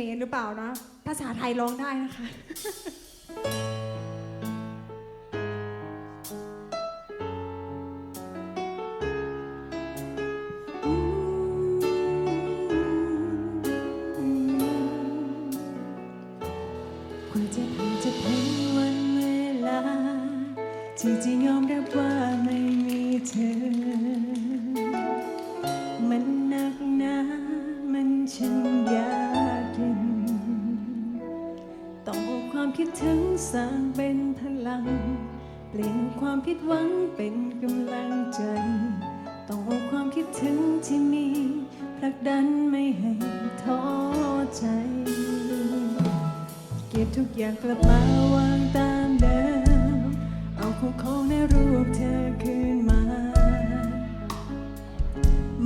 มรหรือเปล่านะ ภาษาไทยร้องได้นะคะ กว่าจะผ่านจะถึงวันเวลาที่จะยอมรับว่าไม่มีเธอ มันหนักหนามันช่างยาก คิดถึงสร้างเป็นพลัง เปลี่ยนความผิดหวังเป็นกำลังใจ ต้องเอาความคิดถึงที่มีผลักดันไม่ให้ท้อใจ เก็บทุกอย่างกลับมาวางตามเดิม เอาของของในรูปเธอคืนมา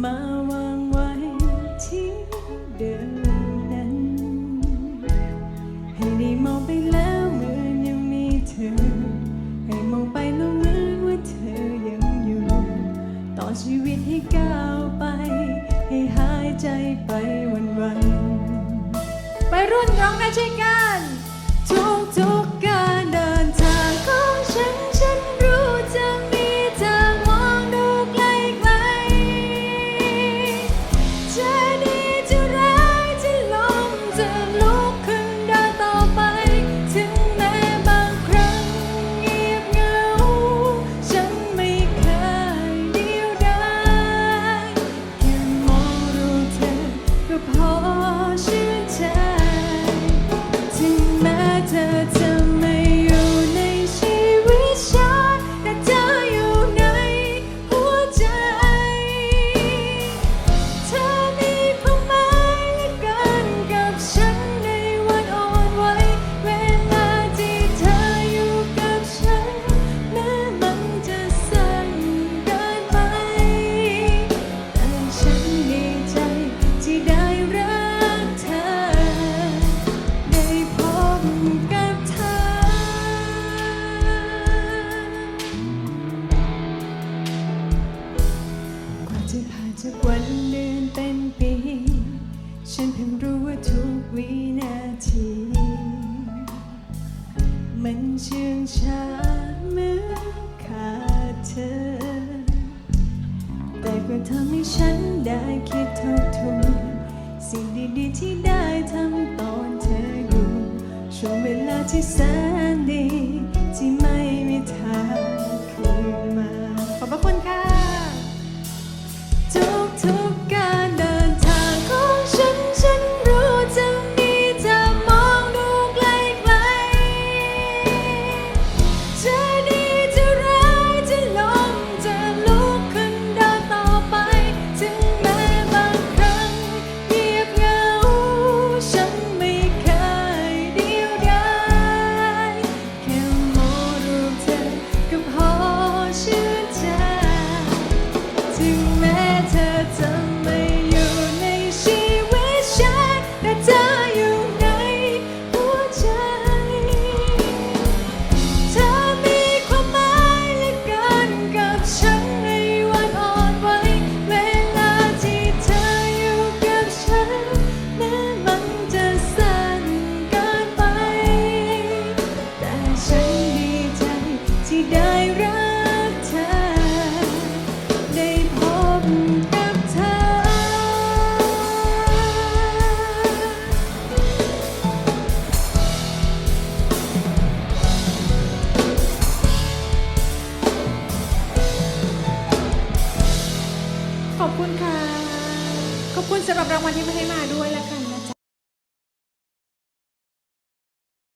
มาวางไว้ที่เดิมนั้น ให้ได้มองไปแล้ว ก้าวไป ให้หายใจไปวันวันไปรุ่นร้องได้ช่วยกันทุกทุก กว่าจะผ่านจากวันเดือนเป็นปี ฉันเพิ่งรู้ว่าทุกวินาที มันเชื่องช้าเมื่อขาดเธอ แต่ก็ทำให้ฉันได้คิดทบทวนสิ่งดีๆที่ได้ทำตอนเธออยู่ช่วงเวลาที่แสนดี ที่ไม่มีทางคืนมา ขอบพระคุณค่ะ อบคุณค่ะ ขอบคุณสำหรับรางวัลที่มาให้มาด้วยแล้วกัน